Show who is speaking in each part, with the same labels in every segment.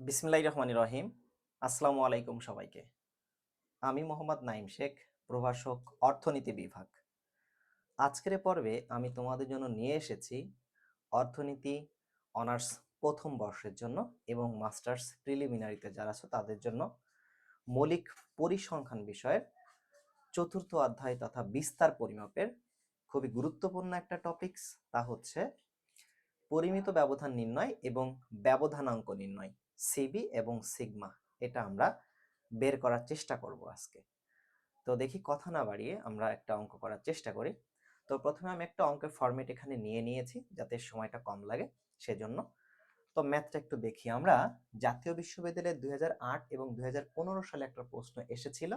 Speaker 1: বিসমিল্লাহির রহমানির রহিম। আসসালামু আলাইকুম সবাইকে। আমি মোহাম্মদ নাইম শেখ, প্রভাষক অর্থনীতি বিভাগ। আজকের পর্বে আমি তোমাদের জন্য নিয়ে এসেছি অর্থনীতি, অনার্স প্রথম বর্ষের জন্য এবং মাস্টার্স প্রিলিমিনারিতে যারা আছো তাদের জন্য মৌলিক পরিসংখ্যান বিষয়ের চতুর্থ অধ্যায় তথা বিস্তার পরিমাপের খুবই গুরুত্বপূর্ণ একটা টপিকস তা হচ্ছে পরিমিত ব্যবধান নির্ণয় এবং ব্যবধানাঙ্ক নির্ণয়। সিবি এবং সিগমা এটা আমরা বের করার চেষ্টা করব আজকে। তো দেখি কথা না বাড়িয়ে আমরা একটা অঙ্ক করার চেষ্টা করি। তো প্রথমে আমি একটা অঙ্কের ফরম্যাট এখানে নিয়ে নিয়েছি, যাতে সময়টা কম লাগে সেজন্য। তো ম্যাথটা একটু দেখি আমরা। জাতীয় বিশ্ববিদ্যালয়ে দুই হাজার আট এবং দুই হাজার পনেরো সালে একটা প্রশ্ন এসেছিল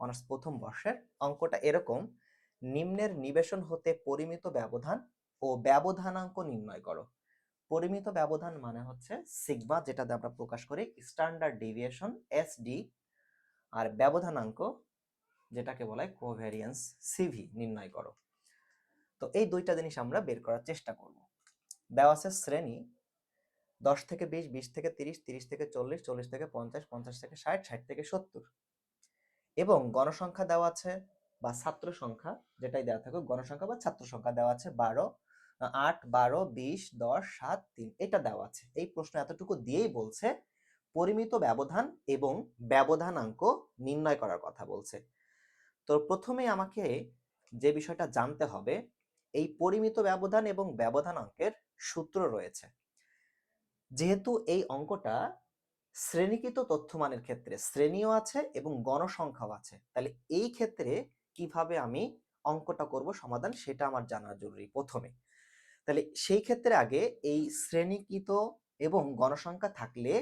Speaker 1: অনার্স প্রথম বর্ষের। অঙ্কটা এরকম, নিম্নের নিবেশন হতে পরিমিত ব্যবধান ও ব্যবধানাঙ্ক নির্ণয় করো। পরিমিত ব্যবধান মানে হচ্ছে সিগমা যেটাতে আমরা প্রকাশ করি স্ট্যান্ডার্ড ডেভিয়েশন এসডি আর ব্যবধানাঙ্ক যেটাকে বলা হয় কোভ্যারিয়েন্স সিভি নির্ণয় করো। তো এই দুইটা জিনিস আমরা বের করার চেষ্টা করব। আছে শ্রেণি দশ থেকে বিশ বিশ থেকে তিরিশ তিরিশ থেকে চল্লিশ চল্লিশ থেকে পঞ্চাশ পঞ্চাশ থেকে ষাট ষাট থেকে সত্তর। এবং গণসংখ্যা দেওয়া আছে বা ছাত্র সংখ্যা যেটাই দেওয়া থাকুক, গণসংখ্যা বা ছাত্র সংখ্যা দেওয়া আছে বারো আট, বারো, বিশ, দশ, সাত, তিন, এটা দেওয়া আছে। এই প্রশ্ন এতটুকু দিয়েই বলছে, পরিমিত ব্যবধান এবং ব্যবধানাঙ্ক নির্ণয় করার কথা বলছে। তো প্রথমে আমাকে যে বিষয়টা জানতে হবে, এই পরিমিত ব্যবধান এবং ব্যবধানাঙ্কের সূত্র রয়েছে। যেহেতু এই অঙ্কটা শ্রেণীকৃত তথ্যমানের ক্ষেত্রে শ্রেণীও আছে এবং গণসংখ্যাও আছে, তাহলে এই ক্ষেত্রে কীভাবে আমি অঙ্কটা করব সমাধান সেটা আমার জানা জরুরি প্রথমে। তাহলে সেই ক্ষেত্রে আগে এই শ্রেণীকৃত এবং গণসংখ্যা থাকলে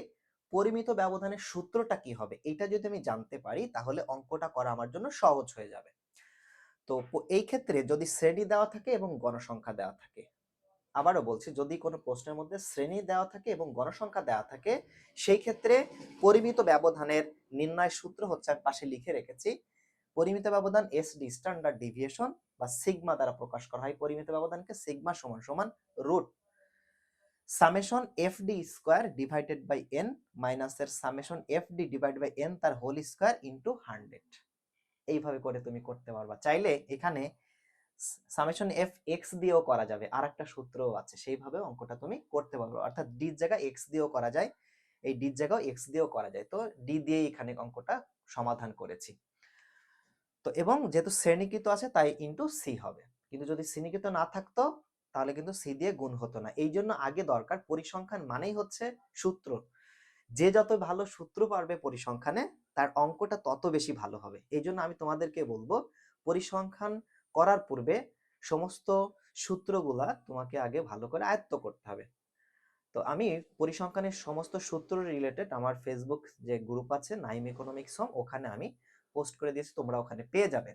Speaker 1: পরিমিত ব্যবধানের সূত্রটা কি হবে? এটা যদি আমি জানতে পারি, তাহলে অঙ্কটা করা আমার জন্য সহজ হয়ে যাবে। তো এই ক্ষেত্রে যদি শ্রেণি দেওয়া থাকে এবং গণসংখ্যা দেওয়া থাকে, আবারও বলছি যদি কোনো প্রশ্নের মধ্যে শ্রেণি দেওয়া থাকে এবং গণসংখ্যা দেওয়া থাকে, সেই ক্ষেত্রে পরিমিত ব্যবধানের নির্ণয় সূত্র হচ্ছে পাশে লিখে রেখেছি। পরিমিত ব্যবধান এস ডি স্ট্যান্ডার্ড ডিভিয়েশন বা সিগমা দ্বারা প্রকাশ করা হয়। পরিমিত ব্যবধানকে সিগমা সমান সমান root summation F D square divided by N মাইনাসের summation F D divide by N তার হোল স্কোয়ার ইন্টু হান্ড্রেড এইভাবে করে তুমি করতে পারবা। চাইলে এখানে সামেশন এফ এক্স দিয়েও করা যাবে। আর একটা সূত্রও আছে, সেইভাবে অঙ্কটা তুমি করতে পারবে। অর্থাৎ ডি জায়গা এক্স দিয়েও করা যায়, এই ডি জায়গাও এক্স দিয়েও করা যায়। তো ডি দিয়ে এখানে অঙ্কটা সমাধান করেছি। তো এবং যেহেতু শ্রেণীকৃত আছে, তাই ইন্টু সি হবে। কিন্তু যদি শ্রেণীকৃত না থাকতো, তাহলে কিন্তু সি দিয়ে গুণ হতো না। এই জন্য আগে দরকার পরিসংখ্যান মানেই হচ্ছে সূত্র। যে যত ভালো সূত্র পারবে পরিসংখ্যানে, তার অঙ্কটা তত বেশি ভালো হবে। এই জন্য আমি তোমাদেরকে বলব, পরিসংখ্যান করার পূর্বে সমস্ত সূত্রগুলা তোমাকে আগে ভালো করে আয়ত্ত করতে হবে। তো আমি পরিসংখ্যানের সমস্ত সূত্র রিলেটেড আমার ফেসবুক যে গ্রুপ আছে নাইম ইকোনমিক্স হোম ওখানে আমি পোস্ট করে দিয়েছি, তোমরা ওখানে পেয়ে যাবে।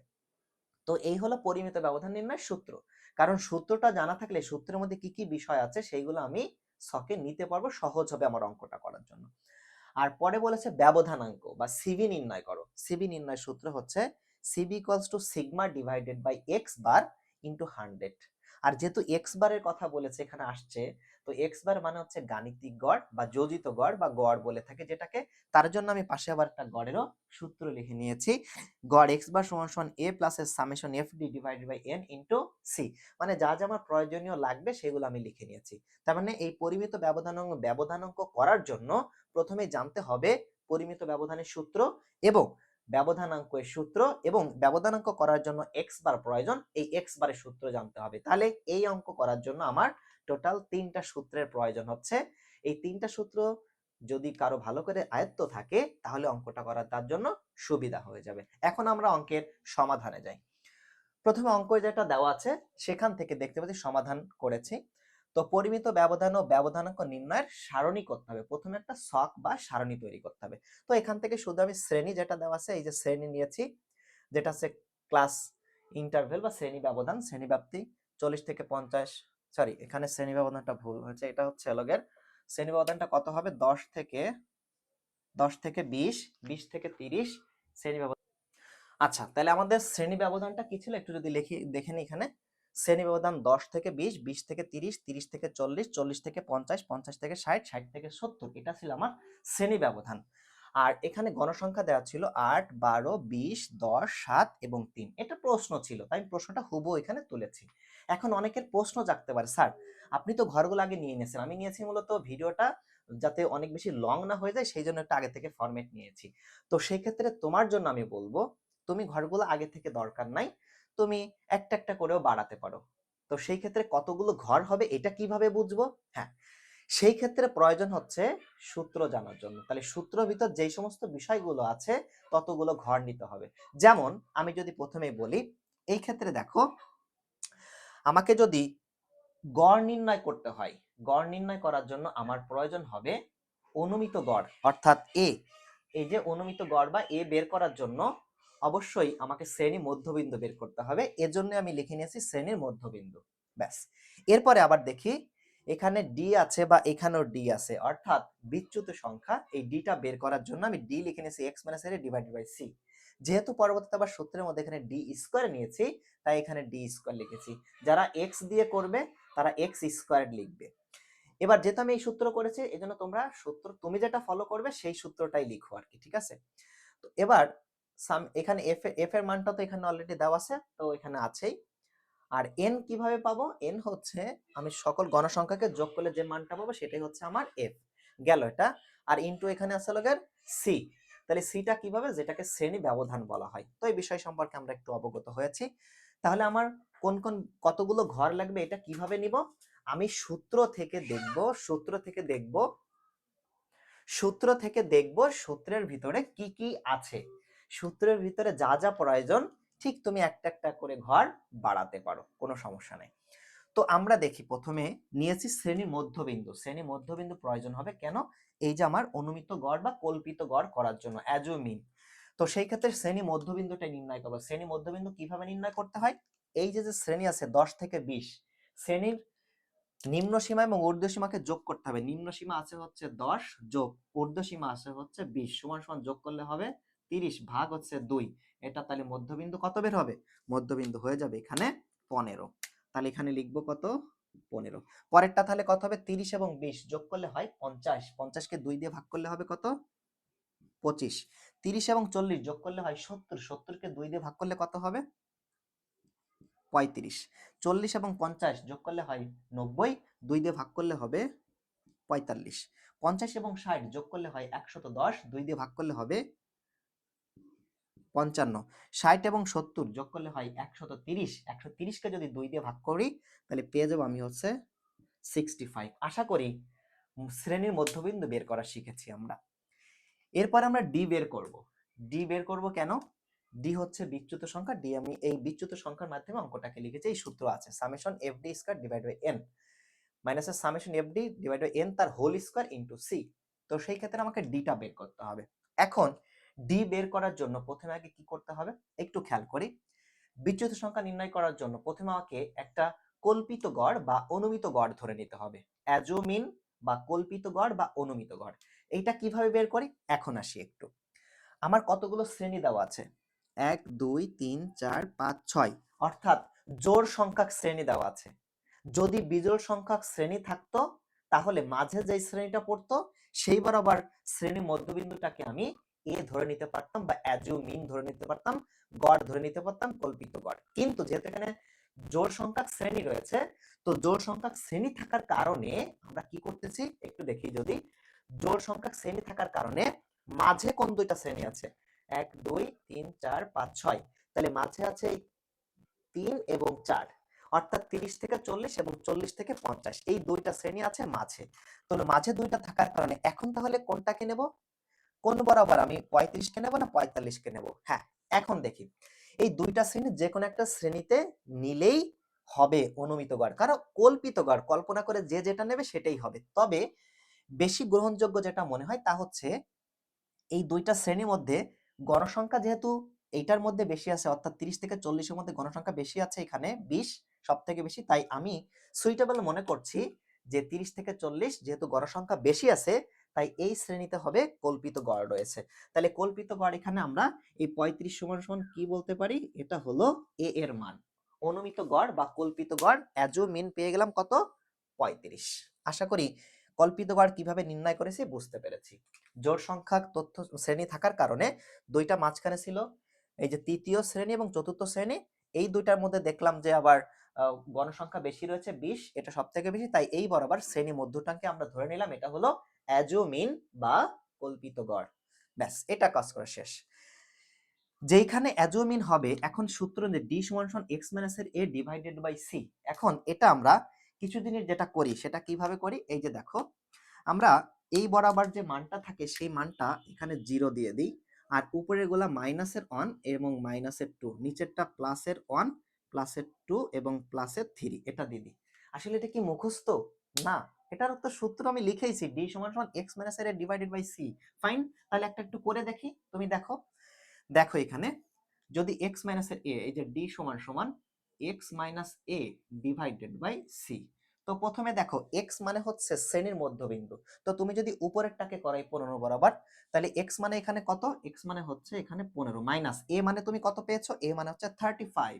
Speaker 1: তো এই হলো পরিমিত ব্যবধান নির্ণয়ের সূত্র। কারণ সূত্রটা জানা থাকলে, সূত্রের মধ্যে কি কি বিষয় আছে, সেইগুলো আমি ছকে নিতে পারব, সহজ হবে আমার অঙ্কটা করার জন্য। আর পরে বলেছে ব্যবধানাঙ্ক বা সিবি নির্ণয় করো। সিবি নির্ণয় সূত্র হচ্ছে CV equals to sigma divided by X bar into hundred আর যেহেতু এক্স বারের কথা বলেছে এখানে আসছে, তো এক্স বার মানে হচ্ছে গাণিতিক গড় বা যোজিত গড় বা গড় বলে থাকে যেটাকে। তার জন্য আমি পাশে আবার একটা গড়েরও সূত্র লিখে নিয়েছি। গড় এক্স বার সমান সমান এ প্লাস এর summation F D divide by N into C মানে যা যা আমার প্রয়োজনীয় লাগবে সেগুলো আমি লিখে নিয়েছি। তার মানে এই পরিমিত ব্যবধানাঙ্ক ব্যবধানাঙ্ক করার জন্য প্রথমে জানতে হবে পরিমিত ব্যবধানের সূত্র এবং ব্যবধানাঙ্কের সূত্র এবং ব্যবধানাঙ্ক করার জন্য এক্স বার প্রয়োজন, এই এক্স বারের সূত্র জানতে হবে। তাহলে এই অঙ্ক করার জন্য আমার টোটাল তিনটা সূত্রের প্রয়োজন হচ্ছে। এই তিনটা সূত্র যদি কারও ভালো করে আয়ত্ত থাকে, তাহলে অঙ্কটা করার তার জন্য সুবিধা হয়ে যাবে। এখন আমরা অঙ্কের সমাধানে যাই। প্রথমে অঙ্ক যেটা দেওয়া আছে, সেখান থেকে দেখতে পাচ্ছি সমাধান করেছি। তো পরিমিত ব্যবধান ও ব্যবধানাঙ্ক নির্ণয়ের সারণী করতে হবে। প্রথমে একটা ছক বা সারণী তৈরি করতে হবে। তো এখান থেকে শুধু আমি শ্রেণি যেটা দেওয়া আছে, এই যে শ্রেণি নিয়েছি, যেটা হচ্ছে ক্লাস ইন্টারভেল বা শ্রেণি ব্যবধান, শ্রেণি ব্যাপ্তি, চল্লিশ থেকে পঞ্চাশ, সরি, এখানে শ্রেণি ব্যবধানটা ভুল হয়েছে, এটা হচ্ছে লগের শ্রেণি ব্যবধানটা কত হবে? দশ থেকে দশ থেকে বিশ বিশ থেকে তিরিশ, শ্রেণি ব্যবধান। আচ্ছা তাহলে আমাদের শ্রেণি ব্যবধানটা কি ছিল? একটু যদি লিখি, দেখে এখানে। শ্রেণি ব্যবধান দশ থেকে বিশ বিশ থেকে তিরিশ তিরিশ থেকে চল্লিশ চল্লিশ থেকে পঞ্চাশ পঞ্চাশ থেকে ষাট ষাট থেকে সত্তর। এটা ছিল আমার শ্রেণি ব্যবধান। আর এখানে গণসংখ্যা দেওয়া ছিল আট, বারো, বিশ, দশ, সাত এবং তিন। এটা প্রশ্ন ছিল, তাই প্রশ্নটা হুবো এখানে তুলেছি। এখন অনেকের প্রশ্ন জাগতে পারে, স্যার, আপনি তো ঘরগুলো আগে নিয়ে নিয়েছেন। আমি নিয়েছি মূলত ভিডিওটা যাতে অনেক বেশি লং না হয়ে যায়, সেই জন্য একটা আগে থেকে ফরম্যাট নিয়েছি। তো সেই ক্ষেত্রে তোমার জন্য আমি বলব, তুমি ঘরগুলো আগে থেকে দরকার নাই। তুমি একটা একটা করেও বাড়াতে পারো। তো সেই ক্ষেত্রে কতগুলো ঘর হবে এটা কীভাবে বুঝব? হ্যাঁ সেই ক্ষেত্রে প্রয়োজন হচ্ছে সূত্র জানার জন্য। তাহলে সূত্র ভিতর যেই সমস্ত বিষয়গুলো আছে ততগুলো ঘর নিতে হবে। যেমন আমি যদি প্রথমেই বলি, এই ক্ষেত্রে দেখো, আমাকে যদি গড় নির্ণয় করতে হয়, গড় নির্ণয় করার জন্য আমার প্রয়োজন হবে অনুমিত গড়, অর্থাৎ এ এই যে অনুমিত গড় বা এ বের করার জন্য অবশ্যই আমাকে শ্রেণি মধ্যবিন্দু বের করতে হবে। এজন্য আমি লিখে নিয়েছি শ্রেণির মধ্যবিন্দু। ব্যাস। এরপরে আবার দেখি, এখানে ডি আছে বা এখানেও ডি আছে। অর্থাৎ বিচ্যুত সংখ্যা, এই ডিটা বের করার জন্য আমি ডি লিখে নিয়েছি এক্স মাইনাস এর ডিভাইডেড বাই সি যেহেতু পরবর্তীতে আবার সূত্রের মধ্যে এখানে ডি স্কোয়ার নিয়েছি, তাই এখানে ডি স্কোয়ার লিখেছি। যারা এক্স দিয়ে করবে, তারা এক্স স্কোয়ার লিখবে। এবার যেহেতু আমি এই সূত্র করেছি এই জন্য তোমরা সূত্র, তুমি যেটা ফলো করবে, সেই সূত্রটাই লিখো আর কি ঠিক আছে? তো এবার সাম, এখানে এফ এফ এর মানটা তো এখানে অলরেডি দেওয়া আছে, তো এখানে আছেই। আর এন কীভাবে পাবো? এন হচ্ছে আমি সকল গণসংখ্যাকে যোগ করলে যে মানটা পাবো সেটাই হচ্ছে আমার এফ গেল এটা। আর ইনটু এখানে আছে লগের সি তাহলে সিটা কীভাবে? যেটাকে শ্রেণি ব্যবধান বলা হয়। তো এই বিষয় সম্পর্কে আমরা একটু অবগত হয়েছি। তাহলে আমার কোন কোন কতগুলো ঘর লাগবে এটা কীভাবে নিব? আমি সূত্র থেকে দেখব, সূত্র থেকে দেখব, সূত্র থেকে দেখব সূত্রের ভিতরে কি কি আছে। সূত্রের ভিতরে যা যা প্রয়োজন, ঠিক তুমি একটা একটা করে ঘর বাড়াতে পারো, কোনো সমস্যা নেই। তো আমরা দেখি প্রথমে নিয়েছি শ্রেণি মধ্যবিন্দু। শ্রেণি মধ্যবিন্দু প্রয়োজন হবে কেন? এই যে আমার অনুমিত গড় বা কল্পিত গড় করার জন্য অ্যাজুমিন তো সেই ক্ষেত্রে শ্রেণি মধ্যবিন্দুটা নির্ণয় করব। শ্রেণি মধ্যবিন্দু কীভাবে নির্ণয় করতে হয়? এই যে যে শ্রেণি আছে দশ থেকে বিশ, শ্রেণির নিম্ন সীমা এবং ঊর্ধ্ব সীমাকে যোগ করতে হবে। নিম্ন সীমা আছে হচ্ছে দশ যোগ ঊর্ধ্ব সীমা আছে হচ্ছে বিশ, সমান সমান যোগ করলে হবে তিরিশ ভাগ হচ্ছে দুই। এটা তাহলে মধ্যবিন্দু কত বের হবে? মধ্যবিন্দু হয়ে যাবে এখানে পনেরো। তাহলে এখানে লিখব কত? পনেরো। পরেরটা তাহলে কত হবে? তিরিশ এবং বিশ। যোগ করলে হয় পঞ্চাশ। পঞ্চাশকে দুই দিয়ে ভাগ করলে হবে কত? পঁচিশ। তিরিশ এবং চল্লিশ যোগ করলে হয় সত্তর। সত্তরকে দুই দিয়ে ভাগ করলে কত হবে? পঁয়ত্রিশ। চল্লিশ এবং পঞ্চাশ যোগ করলে হয় নব্বই। দুই দিয়ে ভাগ করলে হবে পঁয়তাল্লিশ। পঞ্চাশ এবং ষাট যোগ করলে হয় একশত দশ। দুই দিয়ে ভাগ করলে হবে পঞ্চান্ন। ষাট এবং সত্তর যোগ করলে হয় একশত তিরিশ। একশো তিরিশকে যদি দুই দিয়ে ভাগ করি, তাহলে পেয়ে যাব আমি হচ্ছে সিক্সটি ফাইভ আশা করি শ্রেণির মধ্যবিন্দু বের করা শিখেছি আমরা। এরপর আমরা ডি বের করব। ডি বের করব কেন? ডি হচ্ছে বিচ্যুত সংখ্যা। ডি আমি এই বিচ্যুত সংখ্যার মাধ্যমে অঙ্কটাকে লিখেছি। এই সূত্র আছে। Summation F D square divide by N মাইনাসের summation F D divide by N তার হোল স্কয়ার ইন্টু সি তো সেই ক্ষেত্রে আমাকে ডিটা বের করতে হবে। এখন ডি বের করার জন্য প্রথমে আগে কি করতে হবে? একটু খেয়াল করি। বিচ্যুত সংখ্যা নির্ণয় করার জন্য প্রথমে আমাকে একটা কল্পিত গড় বা অনুমিত গড় ধরে নিতে হবে। অ্যাজোমিন বা কল্পিত গড় বা অনুমিত গড়। এইটা কীভাবে বের করি? এখন আসি একটু। আমার কতগুলো শ্রেণি দেওয়া আছে? এক, দুই, তিন, চার, পাঁচ, ছয়। অর্থাৎ জোর সংখ্যক শ্রেণি দেওয়া আছে। যদি বিজোড় সংখ্যক শ্রেণি থাকতো, তাহলে মাঝে যে শ্রেণীটা পড়তো সেই বরাবর শ্রেণি মধ্যবিন্দুটাকে আমি এ ধরে নিতে পারতাম বা অ্যাজুমিন ধরে নিতে পারতাম, গড় ধরে নিতে পারতাম, কল্পিত গড়। কিন্তু যেহেতু এখানে জোড় সংখ্যক শ্রেণি রয়েছে, তো জোড় সংখ্যক শ্রেণি থাকার কারণে আমরা কি করতেছি, একটু দেখি যদি, জোড় সংখ্যক শ্রেণি থাকার কারণে মাঝে কোন দুইটা শ্রেণি আছে? এক, দুই, তিন, চার, পাঁচ, ছয়। তাহলে মাঝে আছে তিন এবং চার। অর্থাৎ তিরিশ থেকে চল্লিশ এবং চল্লিশ থেকে পঞ্চাশ। এই দুইটা শ্রেণি আছে মাঝে। তাহলে মাঝে দুইটা থাকার কারণে এখন তাহলে কোনটাকে নেব? কোন বরাবর আমি পঁয়ত্রিশকে নেব না পঁয়তাল্লিশকে নেব? হ্যাঁ এখন দেখি। এই দুইটা শ্রেণি যে কোনো একটা শ্রেণীতে নিলেই হবে অনুমিত গড়। কারণ কল্পিত গড়, কল্পনা করে যে যেটা নেবে সেটাই হবে। তবে বেশি গ্রহণযোগ্য যেটা মনে হয় তা হচ্ছে এই দুইটা শ্রেণির মধ্যে গণসংখ্যা যেহেতু এইটার মধ্যে বেশি আছে, অর্থাৎ তিরিশ থেকে চল্লিশের মধ্যে গণসংখ্যা বেশি আছে এখানে, বিশ সব থেকে বেশি, তাই আমি সুইটেবল মনে করছি যে তিরিশ থেকে চল্লিশ যেহেতু গণসংখ্যা বেশি আছে তাই এই শ্রেণীতে হবে কল্পিত গড় রয়েছে। তাহলে কল্পিত গড় এখানে আমরা এই পঁয়ত্রিশ সমান সমান কি বলতে পারি? এটা হলো এ এর মান। অনুমিত গড় বা কল্পিত গড় অ্যাজো মিন পেয়ে গেলাম কত? পঁয়ত্রিশ। আশা করি কল্পিত গড় কীভাবে নির্ণয় করেছি বুঝতে পেরেছি। জোড় সংখ্যা তথ্য শ্রেণি থাকার কারণে দুইটা মাঝখানে ছিল, এই যে তৃতীয় শ্রেণি এবং চতুর্থ শ্রেণি, এই দুইটার মধ্যে দেখলাম যে আবার গণসংখ্যা বেশি রয়েছে বিশ, এটা সব থেকে বেশি, তাই এই বরাবর শ্রেণি মধ্যটাকে আমরা ধরে নিলাম, এটা হলো অ্যাজোমিন বা কল্পিত গড়। ব্যাস, এটা কাজ করা শেষ। যেইখানে অ্যাজোমিন হবে, এখন সূত্র যে ডি সমান এক্স মাইনাস এর এ ডিভাইডেড বাই সি, এখন এটা আমরা কিছুদিনের যেটা করি, সেটা কীভাবে করি? এই যে দেখো, আমরা এই বরাবর যে মানটা থাকে, সেই মানটা এখানে জিরো দিয়ে দিই, আর উপরেরগুলা মাইনাসের ওয়ান এবং মাইনাসের টু, নিচেরটা প্লাসের ওয়ান প্লাসের টু এবং প্লাসের থ্রি, এটা দিই। আসলে এটা কি মুখস্থ? না, এটার তো সূত্র আমি লিখেইছি ডি সমান সমান এক্স মাইনাস এর ডিভাইডেড বাই সি ফাইন তাহলে একটা একটু করে দেখি, তুমি দেখো। দেখো এখানে, যদি এক্স মাইনাস এর এ এই যে ডি সমান সমান X minus A divided by C তো প্রথমে দেখো এক্স মানে হচ্ছে শ্রেণির মধ্যবিন্দু। তো তুমি যদি উপরেরটাকে করাই পনেরো বরাবর, তাহলে এক্স মানে এখানে কত? এক্স মানে হচ্ছে এখানে পনেরো। মাইনাস এ মানে তুমি কত পেয়েছ? এ মানে হচ্ছে thirty five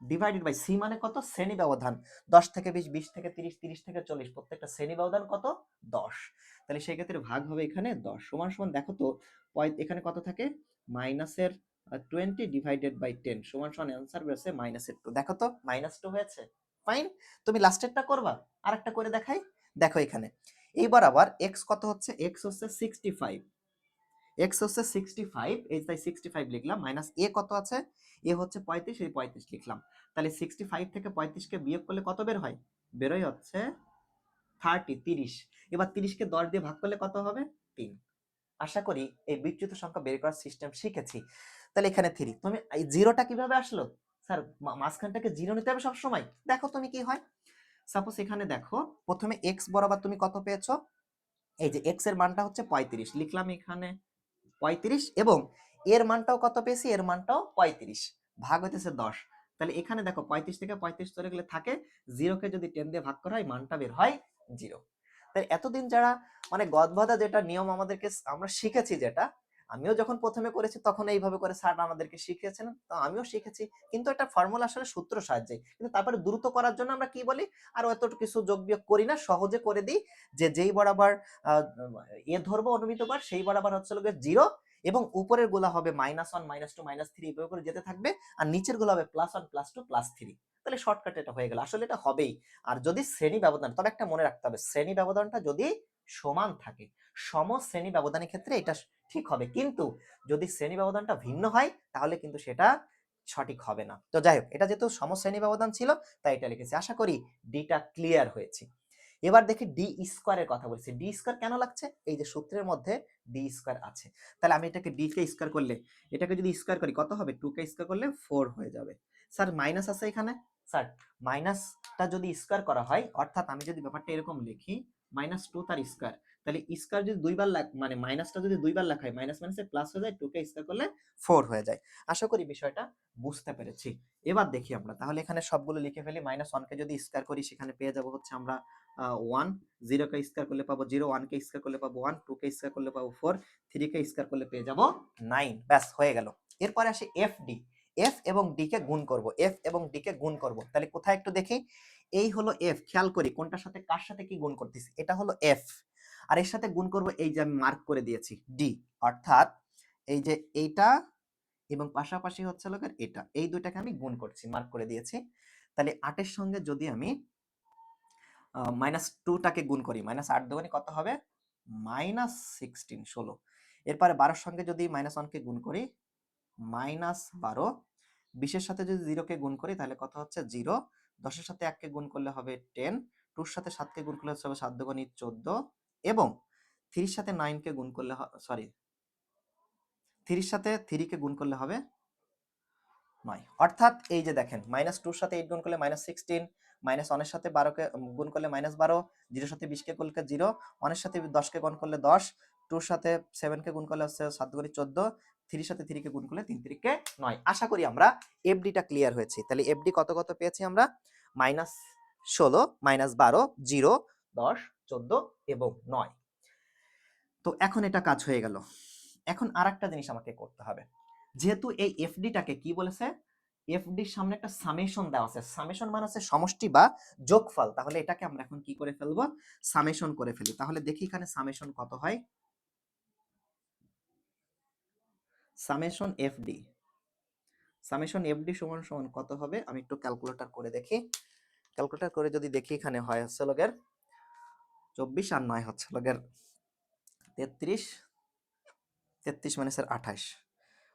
Speaker 1: divided by C মানে কত? শ্রেণি ব্যবধান দশ থেকে বিশ বিশ থেকে তিরিশ তিরিশ থেকে চল্লিশ, প্রত্যেকটা শ্রেণি ব্যবধান কত? দশ। তাহলে সেই ক্ষেত্রে ভাগ হবে এখানে দশ। সমান সমান দেখো তো এখানে কত থাকে? মাইনাসের টোয়েন্টি ডিভাইডেড বাই টেন সমান সমান অ্যান্সার বেরোছে মাইনাসের টু দেখো তো মাইনাস টু হয়েছে। ফাইন তুমি লাস্টেরটা করবা? আর একটা করে দেখাই। দেখো এখানে। এইবার আবার এক্স কত হচ্ছে? এক্স হচ্ছে সিক্সটি ফাইভ এক্স হচ্ছে সিক্সটি ফাইভ এই তাই সিক্সটি ফাইভ লিখলাম মাইনাস এ কত আছে? এ হচ্ছে পঁয়ত্রিশ, এই পঁয়ত্রিশ লিখলাম। তাহলে সিক্সটি ফাইভ থেকে পঁয়ত্রিশকে বিয়োগ করলে কত বের হয়? বেরোয় হচ্ছে থার্টি তিরিশ। এবার তিরিশকে দশ দিয়ে ভাগ করলে কত হবে? তিন। আশা করি এই বিচ্যুত সংখ্যা বের করার সিস্টেম শিখেছি। তাহলে এখানে থ্রি তুমি এই জিরোটা কীভাবে আসলো? স্যার মাঝখানটাকে জিরো নিতে হবে সবসময়। দেখো তুমি কি হয়? সাপোজ এখানে দেখো, প্রথমে এক্স বরাবর তুমি কত পেয়েছ? এই যে এক্সের মানটা হচ্ছে পঁয়ত্রিশ। লিখলাম এখানে পঁয়ত্রিশ এবং এর মানটাও কত পেয়েছি? এর মানটাও পঁয়ত্রিশ। ভাগ হইতেছে দশ। তাহলে এখানে দেখো পঁয়ত্রিশ থেকে পঁয়ত্রিশ চলে গেলে থাকে জিরোকে যদি টেন দিয়ে ভাগ করা হয়, মানটা বের হয় জিরো তাই এতদিন যারা মানে গদভদা যেটা নিয়ম আমাদেরকে আমরা শিখেছি যেটা আমিও যখন প্রথমে করেছি তখন এইভাবে করে স্যার আমাদেরকে শিখিয়েছেন, তো আমিও শিখেছি। কিন্তু একটা ফর্মুলা আসলে সূত্র সাহায্যে। কিন্তু তারপরে দ্রুত করার জন্য আমরা কি বলি? আর অত কিছু যোগ বিয়োগ করি না, সহজে করে দিই যে যেই বরাবর এ ধরবো অনুমিত বার, সেই বরাবর হচ্ছে জিরো এবং উপরেরগুলা হবে minus one minus two minus three এভাবে করে যেতে থাকবে আর নিচেরগুলো হবে plus one plus two plus three তাহলে শর্টকাট এটা হয়ে গেল। আসলে এটা হবেই। আর যদি শ্রেণি ব্যবধান, তবে একটা মনে রাখতে হবে, শ্রেণি ব্যবধানটা যদি সমান থাকে সম শ্রেণি ব্যবধানের ক্ষেত্রে এটা ঠিক হবে। কিন্তু যদি শ্রেণি ব্যবধানটা ভিন্ন হয়, তাহলে কিন্তু সেটা সঠিক হবে না। তো যাই হোক, এটা যেহেতু সম শ্রেণি ব্যবধান ছিল, তাই এটা লিখেছি। আশা করি ডিটা ক্লিয়ার হয়েছে। এবার দেখি ডি স্কোয়ারের কথা বলছি। ডি স্কোয়ার কেন লাগছে? এই যে সূত্রের মধ্যে ডি স্কোয়ার আছে। তাহলে আমি এটাকে ডি কে স্কোয়ার করলে, এটাকে যদি স্কোয়ার করি, কত হবে? টু কে স্কোয়ার করলে ফোর হয়ে যাবে। স্যার মাইনাস আছে এখানে? স্যার মাইনাসটা যদি স্কোয়ার করা হয়, অর্থাৎ আমি যদি ব্যাপারটা এরকম লিখি মাইনাস টু তার স্কোয়ার তাহলে স্কোয়ার যদি দুইবার লাগ মানে মাইনাসটা যদি দুইবার লেখা হয় মাইনাস মাইনাসে প্লাস হয়ে যায় টু কে স্কোয়ার করলে ফোর হয়ে যায়। আশা করি বিষয়টা বুঝতে পেরেছি। এবার দেখি আমরা, তাহলে এখানে সবগুলো লিখে ফেলি মাইনাস ওয়ানকে যদি স্কোয়ার করি, সেখানে পেয়ে যাব হচ্ছে আমরা ওয়ান জিরো কে স্কোয়ার করলে পাবো জিরো ওয়ান কে স্কোয়ার করলে পাবো ওয়ান টু কে স্কোয়ার করলে পাবো ফোর থ্রি কে স্কোয়ার করলে পেয়ে যাব নাইন ব্যাস, হয়ে গেল। এরপরে আসি এফ ডি এফ এবং ডি কে গুণ করব এফ এবং ডি কে গুণ করব। তাহলে কোথায় একটু দেখি, এই হলো এফ খেয়াল করি কোনটার সাথে, কার সাথে কি গুণ করতেছি? এটা হলো এফ আর এর সাথে গুণ করব এই যে আমি মার্ক করে দিয়েছি ডি অর্থাৎ এই যে এইটা এবং পাশাপাশি হচ্ছে লোকের এটা, এই দুইটাকে আমি গুণ করছি মার্ক করে দিয়েছি। তাহলে আটের সঙ্গে যদি আমি মাইনাস টুটাকে গুণ করি মাইনাস আট দুগুণে কত হবে? মাইনাস সিক্সটিন ষোলো। এরপরে বারোর সঙ্গে যদি মাইনাস ওয়ানকে গুণ করি মাইনাস বারো বিশের সাথে যদি জিরোকে গুণ করি, তাহলে কত হচ্ছে? জিরো দশের সাথে এককে গুণ করলে হবে টেন টুর সাথে সাতকে গুণ করলে হচ্ছে সাত দুগুণি চোদ্দ। এবং থ্রির সাথে নাইনকে গুণ করলে সরি থ্রির সাথে থ্রিকে গুণ করলে হবে নয়। অর্থাৎ এই যে দেখেন মাইনাস টুর সাথে এইট গুণ করলে মাইনাস সিক্সটিন মাইনাস ওয়ানের সাথে বারোকে গুণ করলে মাইনাস বারো জিরোর সাথে বিশকে গুণ করলে জিরো ওয়ানের সাথে দশকে গুণ করলে দশ টুর সাথে সেভেনকে গুণ করলে হচ্ছে সাত গুণি চোদ্দ থ্রির সাথে থ্রিকে গুণ করলে তিন তিরিকে নয়। আশা করি আমরা এফডিটা ক্লিয়ার হয়েছে। তাহলে এফডি কত কত পেয়েছি আমরা? মাইনাস ষোলো মাইনাস বারো জিরো দশ চোদ্দ এবং নয়। তো এখন এটা কাজ হয়ে গেল। এখন আর একটা জিনিস আমাকে করতে হবে। যেহেতু এই এফডিটাকে কি বলেছে? এফডির সামনে একটা সামেশন দেওয়া আছে। সামেশন মানে হচ্ছে সমষ্টি বা যোগফল। তাহলে এটাকে আমরা এখন কি করে ফেলব? সামেশন করে ফেলি। তাহলে দেখি এখানে সামেশন কত হয়। সামেশন এফডি সামেশন এফডি সমান সমান কত হবে? আমি একটু ক্যালকুলেটর করে দেখি। ক্যালকুলেটর করে যদি দেখি এখানে হয় হচ্ছে লগের চব্বিশ আর নয় হচ্ছে লগের তেত্রিশ তেত্রিশ মাইনাসের আঠাশ।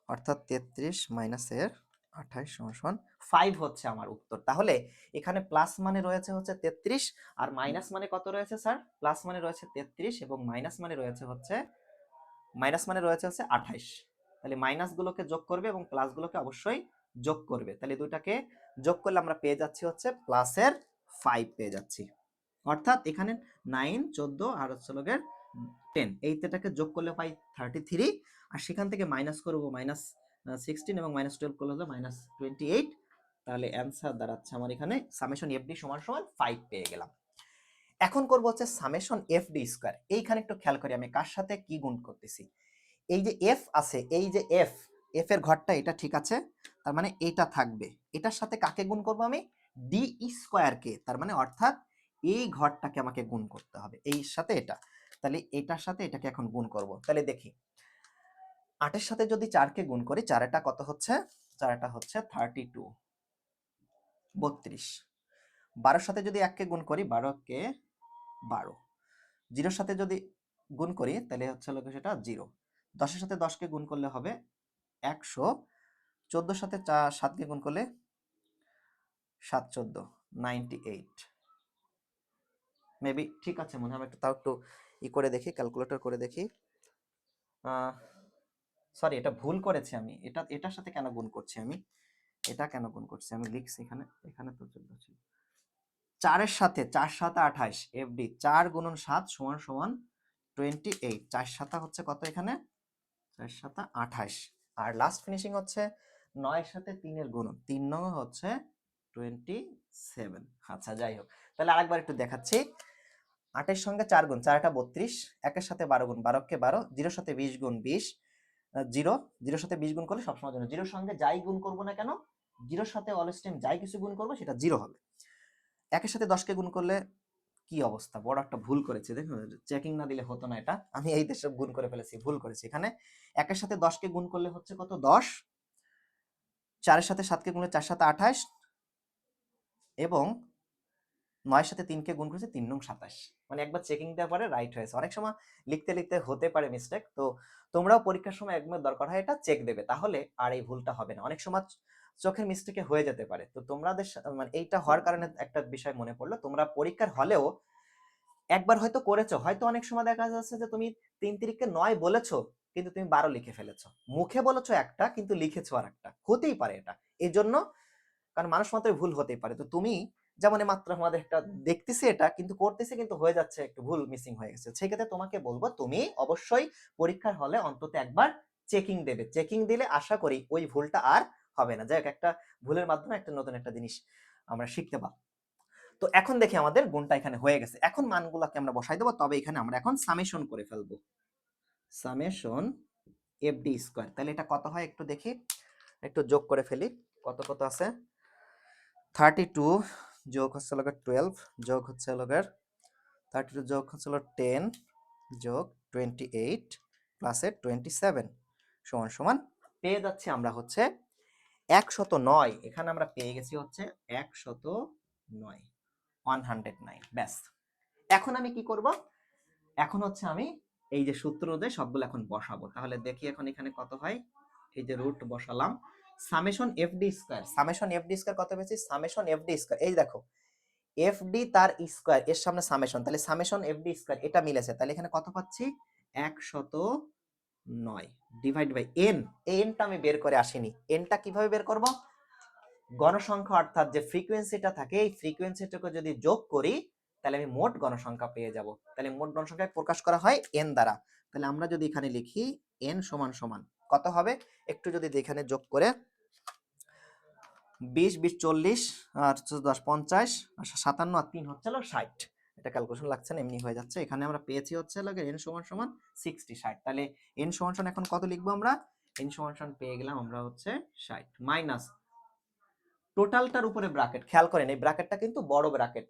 Speaker 1: অর্থাৎ তেত্রিশ মাইনাসের আঠাশ সমান ফাইভ হচ্ছে আমার উত্তর। তাহলে এখানে প্লাস মানে রয়েছে হচ্ছে তেত্রিশ আর মাইনাস মানে কত রয়েছে স্যার প্লাস মানে রয়েছে তেত্রিশ এবং মাইনাস মানে রয়েছে হচ্ছে মাইনাস মানে রয়েছে হচ্ছে আঠাইশ তাহলে মাইনাস গুলোকে যোগ করবে এবং প্লাস গুলোকে অবশ্যই যোগ করবে। তাহলে দুইটাকে যোগ করলে আমরা পেয়ে যাচ্ছি হচ্ছে প্লাসের ফাইভ পেয়ে যাচ্ছি। অর্থাৎ এখানে নাইন চোদ্দ আর হচ্ছে লগের টেন এই তেটাকে যোগ করলে পাই থার্টি থ্রি আর সেখান থেকে মাইনাস করব মাইনাস সিক্সটিন এবং মাইনাস টুয়েলভ করলে হলো মাইনাস টোয়েন্টি এইট তাহলে অ্যান্সার দাঁড়াচ্ছে আমার এখানে সামেশন এফডি সমান সমান ফাইভ পেয়ে গেলাম। এখন করব হচ্ছে সামেশন এফ ডি স্কোয়ার এইখানে একটু খেয়াল করি আমি কার সাথে কি গুণ করতেছি। এই যে এফ আছে, এই যে এফ এফ এর ঘরটা এটা ঠিক আছে, তার মানে এটা থাকবে। এটার সাথে কাকে গুণ করব আমি? ডি স্কোয়ারকে তার মানে অর্থাৎ এই ঘরটাকে আমাকে গুণ করতে হবে। এই সাথে এটা। তাহলে এটার সাথে এটাকে এখন গুণ করব। তাহলে দেখি। আটের সাথে যদি চারকে গুণ করি চারেটা কত হচ্ছে? চারটা হচ্ছে থার্টি টু বত্রিশ। বারোর সাথে যদি এককে গুণ করি, বারোকে বারো। জিরোর সাথে যদি গুণ করি, তাহলে হচ্ছে লোক সেটা জিরো। দশের সাথে দশকে গুণ করলে হবে একশো। চোদ্দোর সাথে চা সাতকে গুণ করলে সাত চোদ্দ নাইনটি এইট মেবি ঠিক আছে মনে হয় একটু তাও একটু ই করে দেখি ক্যালকুলেটর করে দেখি। সরি এটা ভুল করেছি আমি। এটা, এটার সাথে কেন গুণ করছি আমি? এটা কেন গুণ করছি? আমি লিখছি এখানে এখানে তো চোদ্দ ছিল চারের সাথে, চার সাত আঠাশ এফডি চার গুণন সাত সমান সমান টোয়েন্টি এইট চার সাতা হচ্ছে কত এখানে? চার সাতা আঠাশ। আর লাস্ট ফিনিশিং হচ্ছে নয়ের সাথে তিনের গুণন। তিন নং হচ্ছে টোয়েন্টি সেভেন আচ্ছা যাই হোক। তাহলে আরেকবার একটু দেখাচ্ছি। আটের সঙ্গে চার গুণ, চারটা বত্রিশ, একের সাথে বারো গুণ, বারোকে বারো, জিরোর সাথে বিশ গুণ বিশ জিরো, জিরোর সাথে বিশ গুণ করলে সবসময় জন্য জিরোর সঙ্গে যাই গুণ করব না কেন, জিরোর সাথে অলওয়েজ টাইম যাই কিছু গুণ করব সেটা জিরো হবে। একের সাথে দশকে গুণ করলে কি অবস্থা? বড় একটা ভুল করেছে, দেখুন চেকিং না দিলে হতো না এটা। আমি এই দেশে গুণ করে ফেলেছি, ভুল করেছি এখানে। একের সাথে দশকে গুণ করলে হচ্ছে কত? দশ। চারের সাথে সাতকে গুণলে চার সাথে আঠাশ। এবং নয়ের সাথে তিনকে গুণ করেছে, তিন নং সাতাশ। মানে একবার চেকিং দেওয়ার পরে রাইট হয়েছে। অনেক সময় লিখতে লিখতে হতে পারে মিস্টেক তো তোমরাও পরীক্ষার সময় একবার দরকার হয় এটা চেক দেবে, তাহলে আর এই ভুলটা হবে না। অনেক সময় চোখের মিস্টেকে হয়ে যেতে পারে। তো তোমাদের মানে এইটা হওয়ার কারণে একটা বিষয় মনে পড়ল, তোমরা পরীক্ষার হলেও একবার হয়তো করেছ, হয়তো অনেক সময় দেখা যাচ্ছে যে তুমি তিন তিরিখকে নয় বলেছ, কিন্তু তুমি বারো লিখে ফেলেছো। মুখে বলেছ একটা, কিন্তু লিখেছো আর একটা হতেই পারে এটা। এই জন্য কারণ মানুষ মাত্রই ভুল হতেই পারে। তো তুমি যেমন মাত্র আমাদের একটা দেখতেছি এটা কিন্তু করতেছি কিন্তু হয়ে যাচ্ছে একটু ভুল মিসিং হয়ে গেছে। সেক্ষেত্রে তোমাকে বলব তুমি অবশ্যই পরীক্ষার হলে অন্তত একবার চেকিং দেবে। চেকিং দিলে আশা করি ওই ভুলটা আর হবে না। যাই একটা ভুলের মাধ্যমে একটা নতুন একটা জিনিস আমরা শিখতে পারব। তো এখন দেখি আমাদের গুণটা এখানে হয়ে গেছে। এখন মানগুলোকে আমরা বসাই দেবো তবে এখানে আমরা এখন সামেশন করে ফেলব। সামেশন এফ ডি স্কোয়ার তাহলে এটা কত হয় একটু দেখি? একটু যোগ করে ফেলি। কত কত আছে? থার্টি টু যোগ হচ্ছে লগের টুয়েলভ যোগ হচ্ছে লগের থার্টি টু যোগ হচ্ছে হলো টেন যোগ টোয়েন্টি এইট প্লাসের টোয়েন্টি সেভেন সমান সমান পেয়ে যাচ্ছি আমরা হচ্ছে একশত নয়। এখানে আমরা পেয়ে গেছি হচ্ছে একশত নয় ওয়ান হান্ড্রেড নাইন ব্যাস। এখন আমি কি করব? এখন হচ্ছে আমি এই যে সূত্র দিয়ে সবগুলো এখন বসাবো। তাহলে দেখি এখন এখানে কত হয়? এই যে রুট বসালাম। Summation F D square. Summation F D square কত পেয়েছি? Summation F D square. এই দেখো এফ ডি তার স্কোয়ার, এর সামনে সামেশন। তাহলে সামেশন এফ ডি স্কোয়ার, এটা মিলেছে। তাহলে এখানে কত পাচ্ছি? একশত নয়। ডিভাইড বাই এন এনটা আমি বের করে আসিনি। এনটা কীভাবে বের করব? গণসংখ্যা অর্থাৎ যে ফ্রিকোয়েন্সিটা থাকে, এই ফ্রিকোয়েন্সিটাকে যদি যোগ করি, তাহলে আমি মোট গণসংখ্যা পেয়ে যাব। তাহলে মোট গণসংখ্যা প্রকাশ করা হয় এন দ্বারা। তাহলে আমরা যদি এখানে লিখি এন সমান সমান কত হবে? একটু যদি এখানে যোগ করে বিশ বিশ চল্লিশ আর দশ পঞ্চাশ আর সাতান্ন আর তিন হচ্ছে হলো ষাট। এটা ক্যালকুলেশন লাগছে না, এমনি হয়ে যাচ্ছে। এখানে আমরা পেয়েছি হচ্ছে লাগে এন সমান সমান সিক্সটি ষাট। তাহলে এন সমান এখন কত লিখব আমরা? এন সমান পেয়ে গেলাম আমরা হচ্ছে ষাট মাইনাস টোটালটার উপরে ব্র্যাকেট খেয়াল করেন, এই ব্র্যাকেটটা কিন্তু বড় ব্র্যাকেট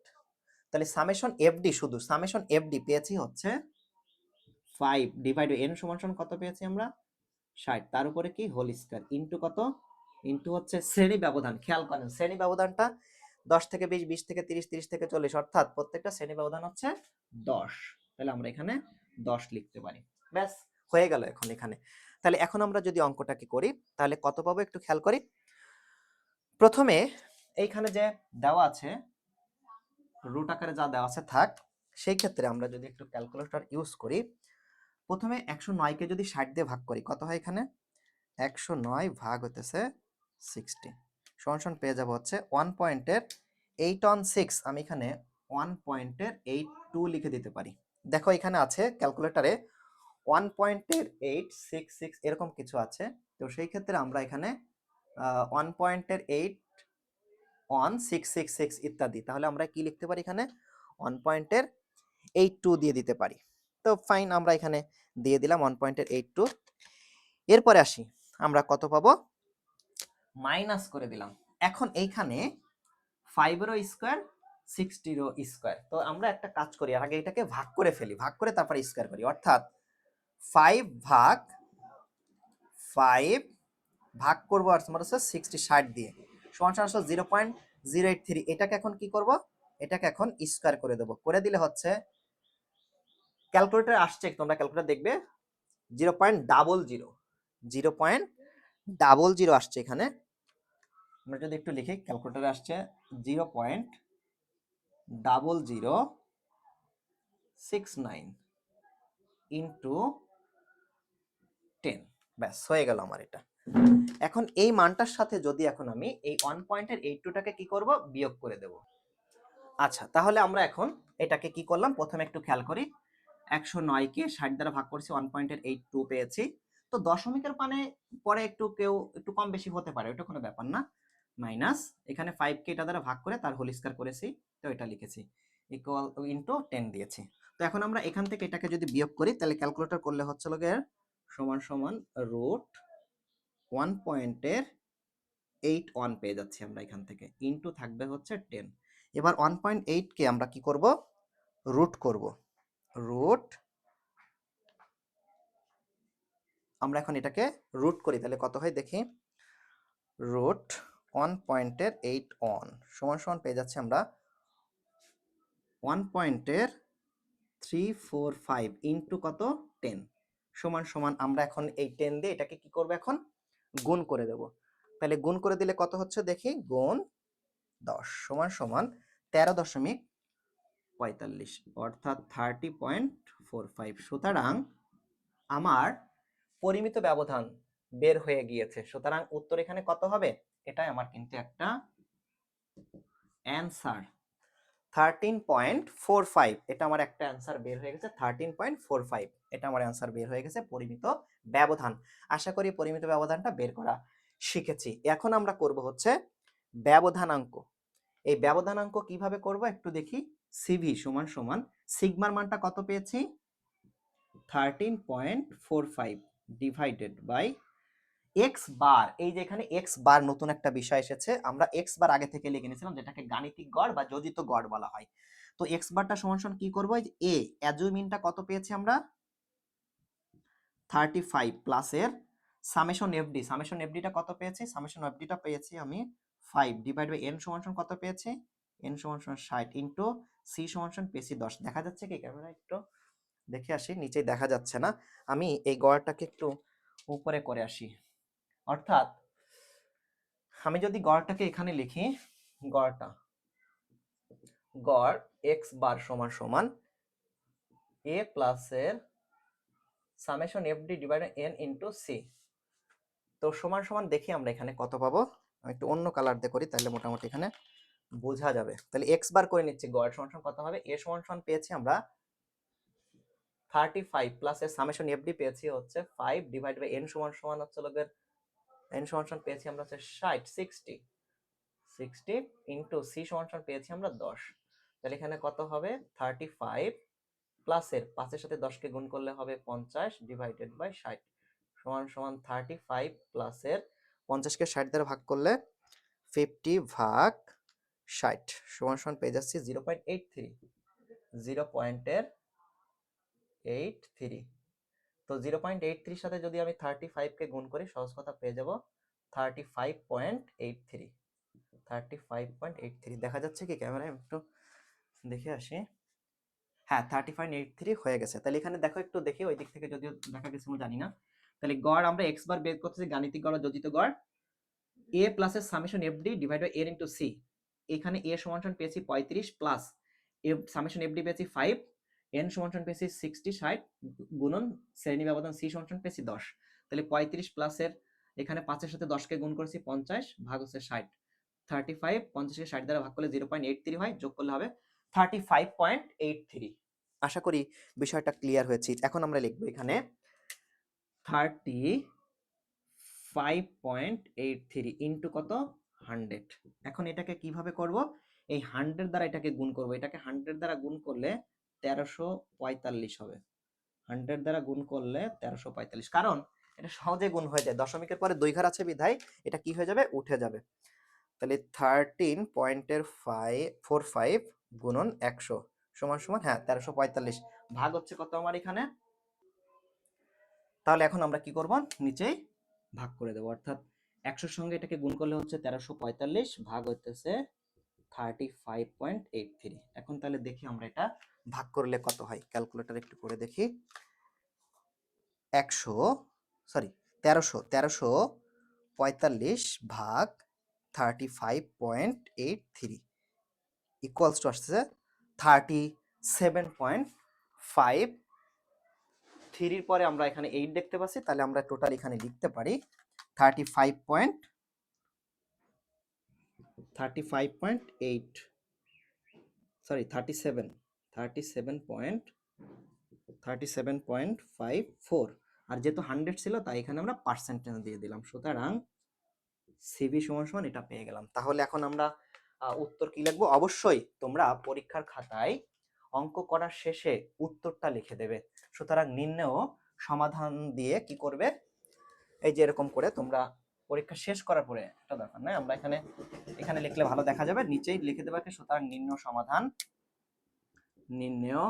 Speaker 1: তাহলে সামেশন এফডি শুধু সামেশন এফডি পেয়েছি হচ্ছে ফাইভ ডিভাইড এন সমান সমান কত পেয়েছি আমরা? ষাট। তার উপরে কি? হোল স্কয়ার ইনটু কত? ইনটু হচ্ছে শ্রেণি ব্যবধান। খেয়াল করেন, শ্রেণি ব্যবধানটা দশ থেকে বিশ বিশ থেকে তিরিশ তিরিশ থেকে চল্লিশ, অর্থাৎ প্রত্যেকটা শ্রেণি ব্যবধান হচ্ছে দশ। তাহলে আমরা এখানে দশ লিখতে পারি। ব্যাস, হয়ে গেল এখন এখানে। তাহলে এখন আমরা যদি অঙ্কটাকে করি, তাহলে কত পাবো একটু খেয়াল করি? প্রথমে এইখানে যে দেওয়া আছে রুট আকারে যা দেওয়া আছে থাক, সেই ক্ষেত্রে আমরা যদি একটু ক্যালকুলেটর ইউজ করি প্রথমে একশো নয়কে যদি ষাট দিয়ে ভাগ করি, কত হয় এখানে? একশো নয় ভাগ হতেছে সিক্সটি সমান সমান পেয়ে যাব হচ্ছে ওয়ান পয়েন্টের এইট অন সিক্স আমি এখানে ওয়ান পয়েন্টের এইট টু লিখে দিতে পারি। দেখো এখানে আছে ক্যালকুলেটারে ওয়ান পয়েন্টের এইট সিক্স সিক্স এরকম কিছু আছে। তো সেই ক্ষেত্রে আমরা এখানে ওয়ান পয়েন্টের eight one six six six ইত্যাদি, তাহলে আমরা কি লিখতে পারি এখানে? ওয়ান পয়েন্টের এইট টু দিয়ে দিতে পারি। তো ফাইন আমরা এখানে দিয়ে দিলাম ওয়ান পয়েন্টের এইট টু এরপরে আসি, আমরা কত পাবো? মাইনাস করে দিলাম। এখন এইখানে ফাইভেরও স্কোয়ার সিক্সটিরও স্কোয়ার তো আমরা একটা কাজ করি আর আগে এটাকে ভাগ করে ফেলি, ভাগ করে তারপরে স্কোয়ার করি। অর্থাৎ ফাইভ ভাগ ফাইভ ভাগ করব আর তোমার হচ্ছে সিক্সটি ষাট দিয়ে। সমান সমান zero point zero eight three এটাকে এখন কি করব? এটাকে এখন স্কোয়ার করে দেবো। করে দিলে হচ্ছে ক্যালকুলেটর আসছে, তোমরা ক্যালকুলেটর দেখবে, zero point double zero zero point double zero আসছে এখানে। আমরা যদি একটু লিখি, ক্যালকুলেটরে আসছে zero point double zero six nine into ten. ব্যাস, হয়ে গেল আমার এটা। এখন এই মানটার সাথে যদি এখন আমি এই ওয়ান পয়েন্টের এইট টুটাকে কি করব? বিয়োগ করে দেব। আচ্ছা তাহলে আমরা এখন এটাকে কি করলাম? প্রথমে একটু খেয়াল করি। একশো নয়কে ষাট দ্বারা ভাগ করছি ওয়ান পয়েন্টের এইট টু পেয়েছি। তো দশমিকের পানে পরে একটু কেউ একটু কম বেশি হতে পারে, ওটা কোনো ব্যাপার না। মাইনাস, এখানে ফাইভকে এটা দ্বারা ভাগ করে তার হোল স্কয়ার করেছি, তো এটা লিখেছি। ইকুয়াল ইন্টু টেন দিয়েছি। তো এখন আমরা এখান থেকে এটাকে যদি বিয়োগ করি, তাহলে ক্যালকুলেটর করলে হচ্ছে লোক সমান সমান রুট ওয়ান পয়েন্টের এইট ওয়ান পেয়ে যাচ্ছি আমরা এখান থেকে। ইন্টু থাকবে হচ্ছে টেন এবার ওয়ান পয়েন্ট এইটকে আমরা কি করব? রুট করব। রুট আমরা এখন এটাকে রুট করি, তাহলে কত হয় দেখি? রুট ওয়ান পয়েন্টের এইট ওয়ান সমান সমান পেয়ে যাচ্ছি আমরা ওয়ান পয়েন্টের থ্রি ফোর ফাইভ ইন্টু কত? টেন সমান সমান আমরা এখন এই টেন দিয়ে এটাকে কি করব এখন? গুণ করে দেব, তাহলে গুণ করে দিলে কত হচ্ছে দেখি? গুণ দশ, সমান সমান তেরো দশমিক পঁয়তাল্লিশ, অর্থাৎ থার্টি পয়েন্ট ফোর ফাইভ সুতরাং আমার পরিমিত ব্যবধান বের হয়ে গিয়েছে। সুতরাং উত্তর এখানে কত হবে? এটাই আমার কিন্তু একটা answer thirteen point four five এটা আমার একটা অ্যান্সার বের হয়ে গেছে। থার্টিন পয়েন্ট ফোর ফাইভ এটা আমার অ্যান্সার বের হয়ে গেছে পরিমিত ব্যবধান। আশা করি পরিমিত ব্যবধানটা বের করা শিখেছি। এখন আমরা করব হচ্ছে ব্যবধানাঙ্ক। এই ব্যবধানাঙ্ক কীভাবে করব একটু দেখি। সিভি সমান সমান, সিগমার মানটা কত পেয়েছি? Thirteen point four five divided by x bar এই যে এখানে এক্স বার নতুন একটা বিষয় এসেছে, আমরা এক্স বার আগে থেকে লিখে নিয়েছিলাম যেটাকে গাণিতিক গড় বা যোজিত গড় বলা হয়। তো এক্স বারটা সমান সমান কি করব? এ অ্যাজুমিনটা কত পেয়েছি আমরা? থার্টি ফাইভ প্লাসের সামেশন এফডি সামেশন এফডিটা কত পেয়েছি? সামেশন এফডিটা পেয়েছি আমি ফাইভ ডিভাইড বাই এন সমান সমান কত পেয়েছি? এন সমান সমান ষাট ইন্টু সি সমান সমান পেয়েছি দশ। দেখা যাচ্ছে কি? ক্যামেরা একটু দেখে আসি, নিচেই দেখা যাচ্ছে না। আমি এই গড়টাকে একটু উপরে করে আসি। অর্থাৎ আমি যদি গড়টাকে এখানে লিখি, গড়টা, গড় এক্স বার সমান সমান এ প্লাসের summation f d divide n into c তো সমান সমান দেখি আমরা এখানে কত পাবো? আমি একটু অন্য কালার দিয়ে করি, তাহলে মোটামুটি এখানে বোঝা যাবে। তাহলে এক্স বার করে নিচ্ছি, গড় সমান কত হবে? এ সমান পেয়েছি আমরা থার্টি ফাইভ প্লাস এর সামেশন এফডি পেয়েছি হচ্ছে ফাইভ ডিভাইড বাই এন সমান সমান হচ্ছে লোকের এন সমান সমান পেয়েছি আমরা হচ্ছে ষাট সিক্সটি সিক্সটি ইন্টু সি সমান সমান পেয়েছি আমরা দশ। তাহলে এখানে কত হবে? থার্টি ফাইভ প্লাসের পাঁচের সাথে দশকে গুণ করলে হবে পঞ্চাশ ডিভাইডেড বাই ষাট। সমান সমান থার্টি ফাইভ প্লাসের পঞ্চাশকে ষাট দ্বারা ভাগ করলে ফিফটি ভাগ ষাট সমান সমান পেয়ে যাচ্ছি zero point eight three. Zero পয়েন্টের এইট থ্রি। তো জিরো পয়েন্ট এইট থ্রির সাথে যদি আমি থার্টি ফাইভকে গুণ করি, সহজ কথা পেয়ে যাব thirty five point eight three. Thirty five point eight three. দেখা যাচ্ছে কি ক্যামেরায় একটু দেখে আসি। হ্যাঁ থার্টি ফাইভ এইট থ্রি হয়ে গেছে। তাহলে এখানে দেখো একটু দেখি, ওই দিক থেকে যদিও দেখা গেছে আমি জানি না। তাহলে গড় আমরা এক্স বার বের করতেছি গাণিতিক গড় যোজিত গড়। এ প্লাসের summation f d divide by এর ইন্টু সি এখানে এ সমান সমান পেয়েছি পঁয়ত্রিশ plus f summation f d পেয়েছি ফাইভ এন সমান সমান পেয়েছি সিক্সটি ষাট, গুণন শ্রেণি ব্যবধান সি সমান সমান পেয়েছি দশ। তাহলে পঁয়ত্রিশ প্লাসের এখানে পাঁচের সাথে দশকে গুণ করেছি পঞ্চাশ, ভাগ হচ্ছে ষাট। থার্টি ফাইভ পঞ্চাশকে ষাট দ্বারা ভাগ করলে জিরো পয়েন্ট এইট থ্রি হয়, যোগ করলে হবে thirty five point eight three আশা করি বিষয়টা ক্লিয়ার হয়েছে। এখন আমরা লিখব এখানে thirty five point eight three into কত? হান্ড্রেড। এখন এটাকে কীভাবে করব? এই হান্ড্রেড দ্বারা এটাকে গুণ করব। এটাকে হান্ড্রেড দ্বারা গুণ করলে তেরোশো পঁয়তাল্লিশ হবে। হান্ড্রেড দ্বারা গুণ করলে তেরোশো পঁয়তাল্লিশ। কারণ এটা সহজে গুণ হয়ে যায়। দশমিকের পরে দুই ঘর আছে বিধায় এটা কি হয়ে যাবে? উঠে যাবে। তাহলে থার্টিন পয়েন্টের ফাইভ ফোর ফাইভ গুণন একশো সমান সমান হ্যাঁ তেরোশো পঁয়তাল্লিশ। ভাগ হচ্ছে কত আমার এখানে? তাহলে এখন আমরা কি করব? নিচেই ভাগ করে দেবো। অর্থাৎ একশোর সঙ্গে এটাকে গুণ করলে হচ্ছে তেরোশো পঁয়তাল্লিশ ভাগ হইতেছে thirty five point eight three এখন তাহলে দেখি আমরা এটা ভাগ করলে কত হয়। ক্যালকুলেটার একটু করে দেখি। একশো সরি তেরোশো তেরোশো পঁয়তাল্লিশ ভাগ thirty five point eight three equals to আসছে থার্টি সেভেন পয়েন্ট ফাইভ থ্রির পরে আমরা এখানে এইট দেখতে পাচ্ছি। তাহলে আমরা টোটাল এখানে লিখতে পারি thirty five point thirty five point eight sorry thirty seven thirty seven point thirty seven point five four আর যেহেতু হান্ড্রেড ছিল, তাই এখানে আমরা পার্সেন্টেজ দিয়ে দিলাম। সুতরাং সিভি সমান সমান এটা পেয়ে গেলাম। তাহলে এখন আমরা উত্তর কি লিখব? অবশ্যই তোমরা পরীক্ষার খাতায় অঙ্ক করার শেষে উত্তরটা লিখে দেবে। সুতরাং নিম্নেও সমাধান দিয়ে কি করবে? এই যে এরকম করে তোমরা পরীক্ষা শেষ করার পরে একটা দরকার নয় আমরা এখানে এখানে লিখলে ভালো দেখা যাবে। নিচেই লিখে দেবে সুতরাং নিম্ন সমাধান নির্ণয়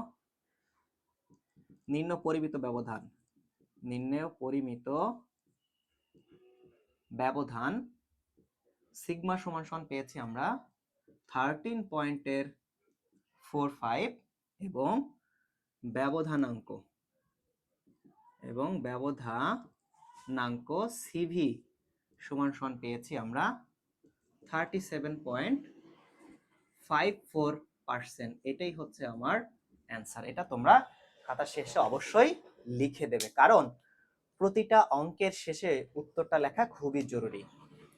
Speaker 1: নিম্ন পরিমিত ব্যবধান নির্ণয় পরিমিত ব্যবধান সিগমা সমান সমান পেয়েছি আমরা থার্টিন পয়েন্টের ফোর ফাইভ এবং ব্যবধানাঙ্ক, এবং ব্যবধানাঙ্ক সিভি সমান সমান পেয়েছি আমরা thirty seven point five four percent এটাই হচ্ছে আমার অ্যান্সার এটা তোমরা খাতা শেষে অবশ্যই লিখে দেবে। কারণ প্রতিটা অঙ্কের শেষে উত্তরটা লেখা খুবই জরুরি।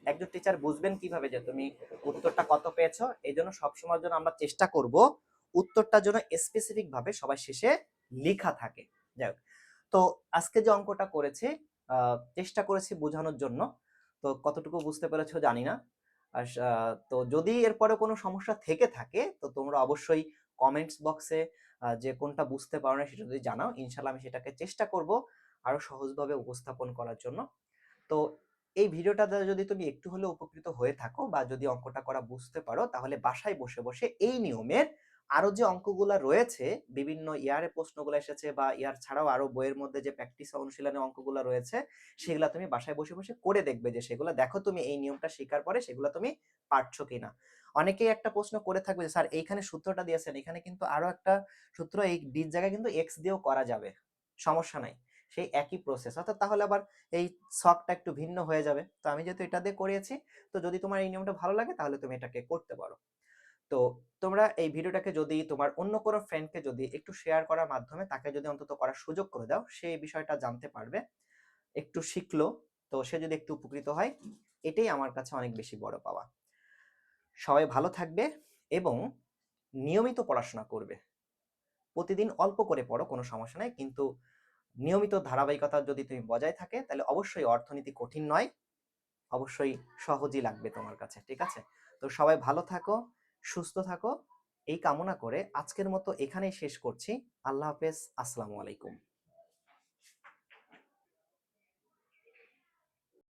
Speaker 1: একজন টিচার বুঝবেন কীভাবে যে তুমি উত্তরটা কত পেয়েছ। এই জন্য সবসময়ের জন্য আমরা চেষ্টা করব উত্তরটার জন্য স্পেসিফিক ভাবে সবার শেষে লেখা থাকে। যাই তো আজকে যে অঙ্কটা করেছি চেষ্টা করেছি বোঝানোর জন্য। তো কতটুকু বুঝতে পেরেছ জানি না। আর তো যদি এরপরে কোনো সমস্যা থেকে থাকে, তো তোমরা অবশ্যই কমেন্টস বক্সে যে কোনটা বুঝতে পারো না সেটা যদি জানাও ইনশাল্লাহ আমি সেটাকে চেষ্টা করব আরও সহজভাবে উপস্থাপন করার জন্য। তো এই ভিডিওটা দ্বারা যদি তুমি একটু হলেও উপকৃত হয়ে থাকো বা যদি অঙ্কটা করা বুঝতে পারো, তাহলে বাসায় বসে বসে এই নিয়মের আরও যে অঙ্কগুলা রয়েছে, বিভিন্ন ইয়ারে প্রশ্নগুলো এসেছে বা ইয়ার ছাড়াও আরও বইয়ের মধ্যে যে প্র্যাকটিস অনুশীলনের অঙ্কগুলো রয়েছে, সেগুলা তুমি বাসায় বসে বসে করে দেখবে যে সেগুলো দেখো তুমি এই নিয়মটা শেখার পরে সেগুলো তুমি পারছ কিনা। অনেকেই একটা প্রশ্ন করে থাকবে যে, স্যার, এইখানে সূত্রটা দিয়েছেন, এখানে কিন্তু আরও একটা সূত্র এই ডির জায়গায় কিন্তু এক্স দিয়েও করা যাবে। সমস্যা নাই। সেই একই প্রসেস অর্থাৎ তাহলে আবার এই শখটা একটু ভিন্ন হয়ে যাবে। তো আমি যেহেতু এটা দিয়ে করিয়েছি তো যদি তোমার এই নিয়মটা ভালো লাগে, তাহলে তুমি এটাকে করতে পারো। তো তোমরা এই ভিডিওটাকে যদি তোমার অন্য কোনো ফ্রেন্ডকে যদি একটু শেয়ার করার মাধ্যমে তাকে যদি অন্তত করার সুযোগ করে দাও সেই বিষয়টা জানতে পারবে। একটু শিখলো, তো সে যদি একটু উপকৃত হয়, এটাই আমার কাছে অনেক বেশি বড় পাওয়া। সবাই ভালো থাকবে এবং নিয়মিত পড়াশোনা করবে। প্রতিদিন অল্প করে পড়ো, কোনো সমস্যা নাই, কিন্তু নিয়মিত ধারাবাহিকতা যদি তুমি বজায় থাকে, তাহলে অবশ্যই অর্থনীতি কঠিন নয়, অবশ্যই সহজই লাগবে তোমার কাছে, ঠিক আছে? তো সবাই ভালো থাকো সুস্থ থাকো। এই কামনা করে আজকের মতো এখানেই শেষ করছি। আল্লাহ হাফেজ। আসসালামু আলাইকুম।